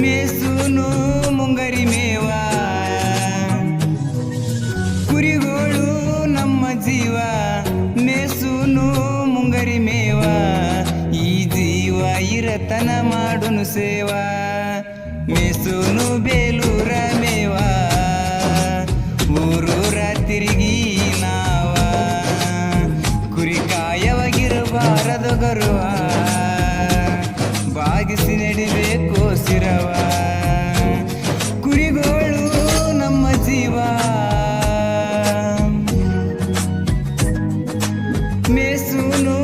ಮೇಸುನು ಮುಂಗರಿ ಮೇವಾ. ಕುರಿಗೋಳು ನಮ್ಮ ಜೀವ, ಮೇಸುನು ಮುಂಗರಿ ಮೇವಾ. ಈ ಜೀವ ಇರತನ ಮಾಡುನು ಸೇವಾ. ಮೇಸುನು ಬೇಲೂರ ಮೇವಾ. ಊರೂರ ತಿರುಗಿ ನಾವ. ಕುರಿಕಾಯವಾಗಿರಬಾರದು ಗರುವ ಸಾಗಿಸಿ ನಡಿಬೇಕು ಸಿರವ ಕುರಿಗೋಳು ನಮ್ಮ ಜೀವ. ಮೇಸೂನು